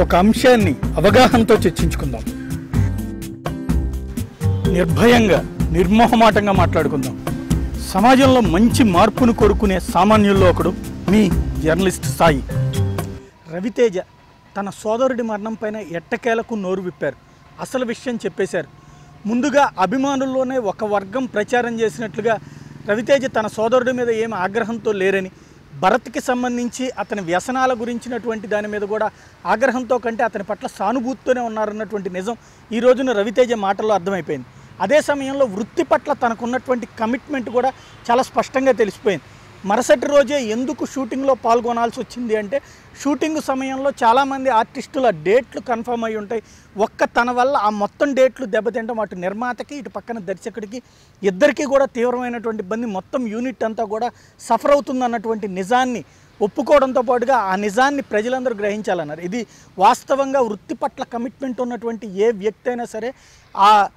ఒక అంశాన్ని అవగాహనతో చర్చించుకుందాం. నిర్భయంగా నిర్మోహమాటంగా మాట్లాడుకుందాం. సమాజంలో మంచి మార్పును కోరుకునే సామాన్యుల్లో ఒకడు మీ జర్నలిస్ట్ సాయి. రవితేజ తన సోదరుడి మరణం పైన ఎట్టకేలకు నోరు విప్పారు. అసలు విషయం చెప్పేశారు. ముందుగా అభిమానుల్లోనే ఒక వర్గం ప్రచారం చేసినట్లుగా రవితేజ తన సోదరుడి మీద ఏమి ఆగ్రహంతో లేరని భరత్కి సంబంధించి అతని వ్యసనాల గురించినటువంటి దాని మీద కూడా ఆగ్రహంతో కంటే అతని పట్ల సానుభూతితోనే ఉన్నారన్నటువంటి నిజం ఈ రోజున రవితేజ మాటల్లో అర్థమైపోయింది. అదే సమయంలో వృత్తి పట్ల తనకున్నటువంటి కమిట్మెంట్ కూడా చాలా స్పష్టంగా తెలిసిపోయింది. మరుసటి రోజే ఎందుకు షూటింగ్లో పాల్గొనాల్సి వచ్చింది అంటే షూటింగ్ సమయంలో చాలామంది ఆర్టిస్టుల డేట్లు కన్ఫర్మ్ అయి ఉంటాయి. ఒక్క తన వల్ల ఆ మొత్తం డేట్లు దెబ్బతింటాం. అటు నిర్మాతకి ఇటు పక్కన దర్శకుడికి ఇద్దరికీ కూడా తీవ్రమైనటువంటి ఇబ్బంది. మొత్తం యూనిట్ అంతా కూడా సఫర్ అవుతుంది అన్నటువంటి నిజాన్ని ఒప్పుకోవడంతో పాటుగా ఆ నిజాన్ని ప్రజలందరూ గ్రహించాలన్నారు. ఇది వాస్తవంగా వృత్తి పట్ల కమిట్మెంట్ ఉన్నటువంటి ఏ వ్యక్తి అయినా సరే ఆ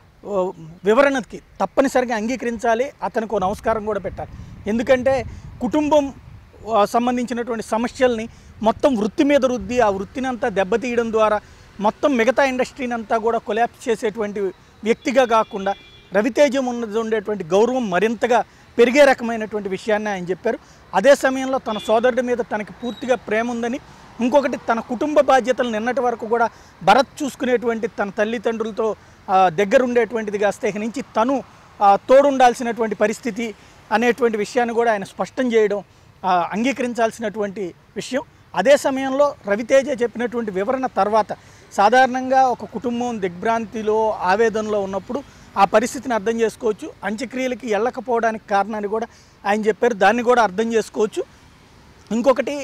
వివరణకి తప్పనిసరిగా అంగీకరించాలి. అతనికి నమస్కారం కూడా పెట్టాలి. ఎందుకంటే కుటుంబం సంబంధించినటువంటి సమస్యల్ని మొత్తం వృత్తి మీద రుద్ది ఆ వృత్తిని అంతా దెబ్బతీయడం ద్వారా మొత్తం మిగతా ఇండస్ట్రీని అంతా కూడా కొలాప్స్ చేసేటువంటి వ్యక్తిగా కాకుండా రవితేజం ఉన్నది ఉండేటువంటి గౌరవం మరింతగా పెరిగే రకమైనటువంటి విషయాన్ని ఆయన చెప్పారు. అదే సమయంలో తన సోదరుడి మీద తనకి పూర్తిగా ప్రేమ ఉందని ఇంకొకటి తన కుటుంబ బాధ్యతలు నిన్నటి వరకు కూడా భరత్ చూసుకునేటువంటి తన తల్లిదండ్రులతో దగ్గరుండేటువంటిదిగా స్నేహించి కాస్త నుంచి తను తోడుండాల్సినటువంటి పరిస్థితి అనేటువంటి విషయాన్ని కూడా ఆయన స్పష్టం చేయడం అంగీకరించాల్సినటువంటి విషయం. అదే సమయంలో రవితేజ చెప్పినటువంటి వివరణ తర్వాత సాధారణంగా ఒక కుటుంబం దిగ్భ్రాంతిలో ఆవేదనలో ఉన్నప్పుడు ఆ పరిస్థితిని అర్థం చేసుకోవచ్చు. అంత్యక్రియలకి వెళ్ళకపోవడానికి కారణాన్ని కూడా ఆయన చెప్పారు. దాన్ని కూడా అర్థం చేసుకోవచ్చు. ఇంకొకటి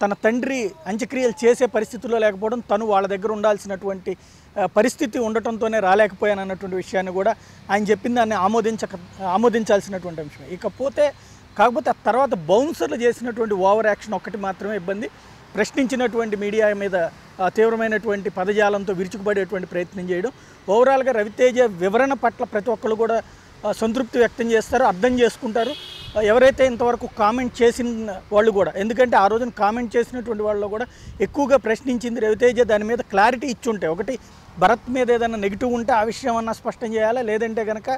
తన తండ్రి అంత్యక్రియలు చేసే పరిస్థితుల్లో లేకపోవడం తను వాళ్ళ దగ్గర ఉండాల్సినటువంటి పరిస్థితి ఉండటంతోనే రాలేకపోయాను అన్నటువంటి విషయాన్ని కూడా ఆయన చెప్పిన దాన్ని ఆమోదించక ఆమోదించాల్సినటువంటి అంశం ఇకపోతే కాకపోతే ఆ తర్వాత బౌన్సర్లు చేసినటువంటి ఓవర్ యాక్షన్ ఒక్కటి మాత్రమే ఇబ్బంది. ప్రశ్నించినటువంటి మీడియా మీద తీవ్రమైనటువంటి పదజాలంతో విరుచుకుపడేటువంటి ప్రయత్నం చేయడం. ఓవరాల్గా రవితేజ వివరణ పట్ల ప్రతి ఒక్కరు కూడా సంతృప్తి వ్యక్తం చేస్తారు అర్థం చేసుకుంటారు. ఎవరైతే ఇంతవరకు కామెంట్ చేసిన వాళ్ళు కూడా ఎందుకంటే ఆ రోజున కామెంట్ చేసినటువంటి వాళ్ళు కూడా ఎక్కువగా ప్రశ్నించింది రవితేజ దాని మీద క్లారిటీ ఇచ్చి ఉంటే ఒకటి భరత్ మీద ఏదైనా నెగిటివ్ ఉంటే ఆ విషయం అన్నా స్పష్టం చేయాలా? లేదంటే కనుక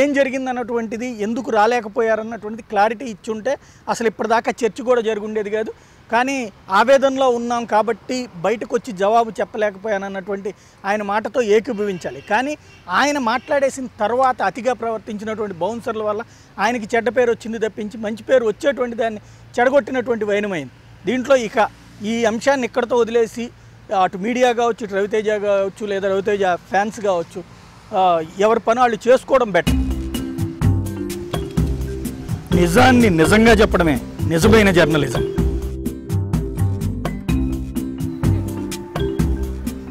ఏం జరిగింది అన్నటువంటిది ఎందుకు రాలేకపోయారన్నటువంటిది క్లారిటీ ఇచ్చి ఉంటే అసలు ఇప్పటిదాకా చర్చ కూడా జరుగుండేది కాదు. కానీ ఆవేదనలో ఉన్నాం కాబట్టి బయటకు వచ్చి జవాబు చెప్పలేకపోయానన్నటువంటి ఆయన మాటతో ఏకీభవించాలి. కానీ ఆయన మాట్లాడేసిన తర్వాత అతిగా ప్రవర్తించినటువంటి బౌన్సర్ల వల్ల ఆయనకి చెడ్డ పేరు వచ్చింది తప్పించి మంచి పేరు వచ్చేటువంటి దాన్ని చెడగొట్టినటువంటి వైనమైంది. దీంట్లో ఇక ఈ అంశాన్ని ఇక్కడతో వదిలేసి అటు మీడియా కావచ్చు ఇటు రవితేజ కావచ్చు లేదా రవితేజ ఫ్యాన్స్ కావచ్చు ఎవరి పని వాళ్ళు చేసుకోవడం బెటర్. నిజాన్ని నిజంగా చెప్పడమే నిజమైన జర్నలిజం.